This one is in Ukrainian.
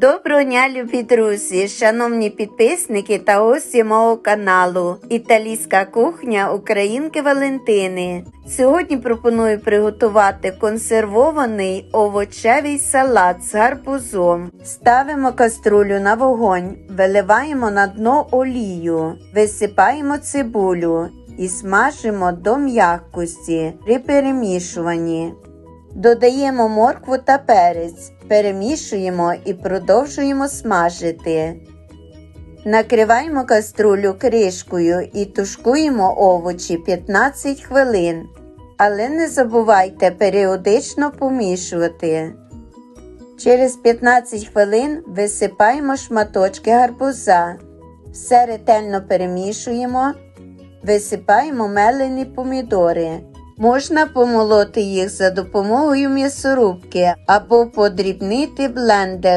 Доброго дня, любі друзі, шановні підписники та гості мого каналу Італійська кухня Українки Валентини. Сьогодні пропоную приготувати консервований овочевий салат з гарбузом. Ставимо каструлю на вогонь, виливаємо на дно олію, висипаємо цибулю і смажимо до м'якості при перемішуванні. Додаємо моркву та перець, перемішуємо і продовжуємо смажити. Накриваємо каструлю кришкою і тушкуємо овочі 15 хвилин. Але не забувайте періодично помішувати. Через 15 хвилин висипаємо шматочки гарбуза. Все ретельно перемішуємо, висипаємо мелені помідори. Можна помолоти їх за допомогою м'ясорубки або подрібнити блендером.